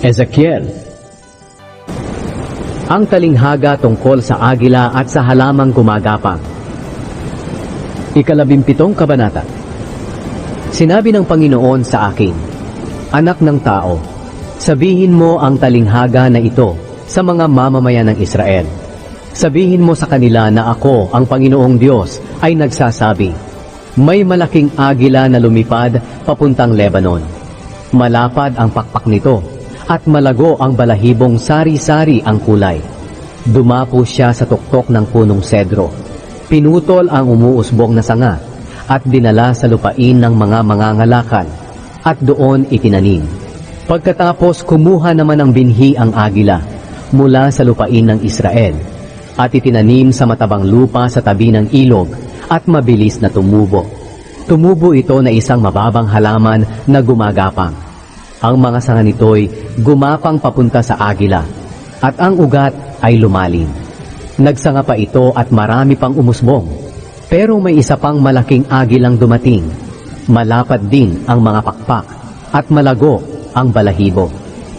Ezekiel Ang talinghaga tungkol sa agila at sa halamang gumagapang. Ikalabimpitong kabanata. Sinabi ng Panginoon sa akin, Anak ng tao, sabihin mo ang talinghaga na ito sa mga mamamayan ng Israel. Sabihin mo sa kanila na ako, ang Panginoong Diyos, ay nagsasabi, May malaking agila na lumipad papuntang Lebanon. Malapad ang pakpak nito, at malago ang balahibong sari-sari ang kulay. Dumapo siya sa tuktok ng punong sedro. Pinutol ang umuusbong na sanga, at dinala sa lupain ng mga mangangalakal, at doon itinanim. Pagkatapos kumuha naman ng binhi ang agila mula sa lupain ng Israel, at itinanim sa matabang lupa sa tabi ng ilog, at mabilis na tumubo. Tumubo ito na isang mababang halaman na gumagapang. Ang mga sanga nito'y gumapang papunta sa agila, at ang ugat ay lumalim. Nagsanga pa ito at marami pang umusbong. Pero may isa pang malaking agilang dumating. Malapad din ang mga pakpak at malago ang balahibo.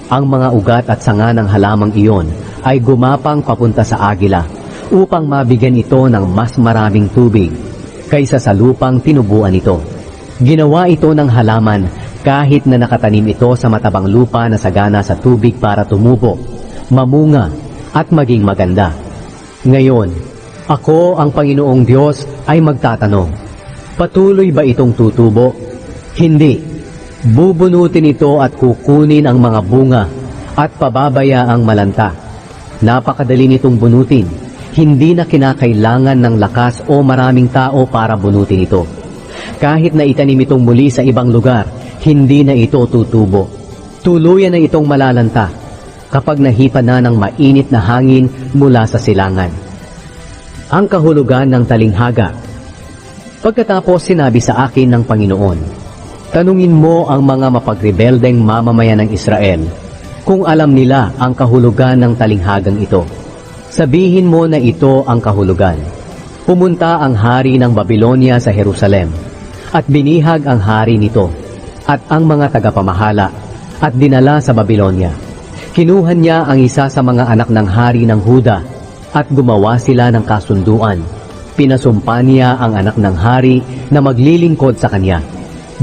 Ang mga ugat at sanga ng halamang iyon ay gumapang papunta sa agila upang mabigyan ito ng mas maraming tubig kaysa sa lupang tinubuan ito. Ginawa ito ng halaman kahit na nakatanim ito sa matabang lupa na sagana sa tubig para tumubo, mamunga at maging maganda. Ngayon, ako ang Panginoong Diyos ay magtatanong, patuloy ba itong tutubo? Hindi. Bubunutin ito at kukunin ang mga bunga at pababaya ang malanta. Napakadali nitong bunutin. Hindi na kinakailangan ng lakas o maraming tao para bunutin ito. Kahit na itanim itong muli sa ibang lugar, hindi na ito tutubo. Tuluyan na itong malalanta kapag nahipa na ng mainit na hangin mula sa silangan. Ang kahulugan ng talinghaga Pagkatapos sinabi sa akin ng Panginoon, Tanungin mo ang mga mapagrebeldeng mamamayan ng Israel kung alam nila ang kahulugan ng talinghagang ito. Sabihin mo na ito ang kahulugan. Pumunta ang hari ng Babylonia sa Jerusalem at binihag ang hari nito at ang mga tagapamahala at dinala sa Babylonia. Kinuha niya ang isa sa mga anak ng hari ng Huda at gumawa sila ng kasunduan. Pinasumpa niya ang anak ng hari na maglilingkod sa kanya.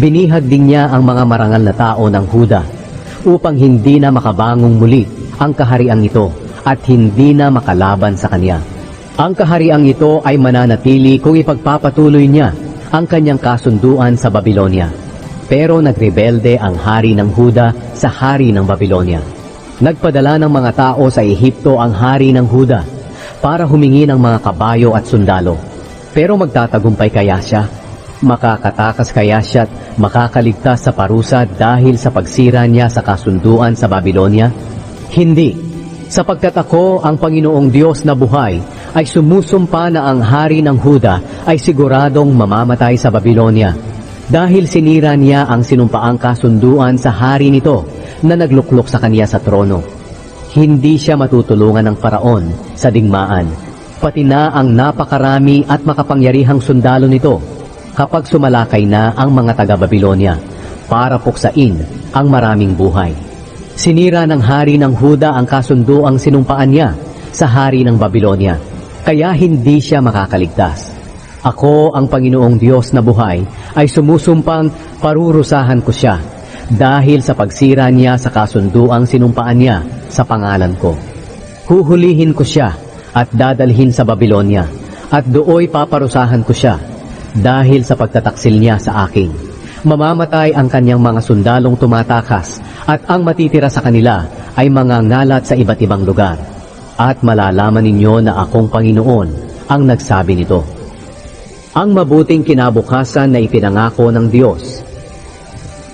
Binihag din niya ang mga marangal na tao ng Huda upang hindi na makabangong muli ang kahariang ito at hindi na makalaban sa kanya. Ang kahariang ito ay mananatili kung ipagpapatuloy niya ang kanyang kasunduan sa Babylonia. Pero nagrebelde ang hari ng Huda sa hari ng Babylonia. Nagpadala ng mga tao sa Ehipto ang hari ng Huda para humingi ng mga kabayo at sundalo. Pero magtatagumpay kaya siya? Makakatakas kaya siya at makakaligtas sa parusa dahil sa pagsira niya sa kasunduan sa Babylonia? Hindi. Sapagkat ako, ang Panginoong Diyos na buhay, ay sumusumpa na ang hari ng Huda ay siguradong mamamatay sa Babylonia. Dahil sinira niya ang sinumpaang kasunduan sa hari nito na nagluklok sa kanya sa trono. Hindi siya matutulungan ng paraon sa digmaan, pati na ang napakarami at makapangyarihang sundalo nito kapag sumalakay na ang mga taga-Babylonia para puksain ang maraming buhay. Sinira ng hari ng Huda ang kasunduang sinumpaan niya sa hari ng Babylonia, kaya hindi siya makakaligtas. Ako, ang Panginoong Diyos na buhay, ay sumusumpang parurusahan ko siya dahil sa pagsira niya sa kasunduang sinumpaan niya sa pangalan ko. Huhulihin ko siya at dadalhin sa Babylonia at dooy paparusahan ko siya dahil sa pagtataksil niya sa akin. Mamamatay ang kanyang mga sundalong tumatakas at ang matitira sa kanila ay mga ngalat sa iba't ibang lugar. At malalaman ninyo na akong Panginoon ang nagsabi nito. Ang mabuting kinabukasan na ipinangako ng Diyos.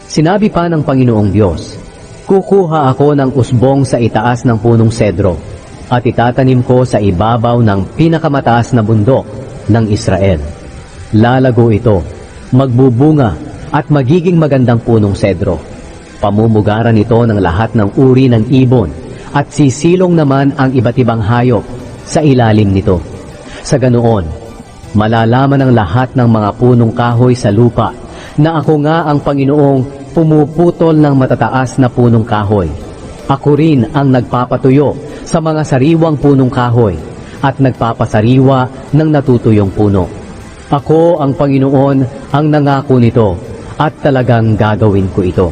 Sinabi pa ng Panginoong Diyos, Kukuha ako ng usbong sa itaas ng punong sedro at itatanim ko sa ibabaw ng pinakamataas na bundok ng Israel. Lalago ito, magbubunga at magiging magandang punong sedro. Pamumugaran ito ng lahat ng uri ng ibon at sisilong naman ang iba't ibang hayop sa ilalim nito. Sa ganoon, malalaman ng lahat ng mga punong kahoy sa lupa na ako nga ang Panginoong pumuputol ng matataas na punong kahoy Ako rin ang nagpapatuyo sa mga sariwang punong kahoy at nagpapasariwa ng natutuyong puno. Ako ang Panginoon ang nangako nito at talagang gagawin ko ito.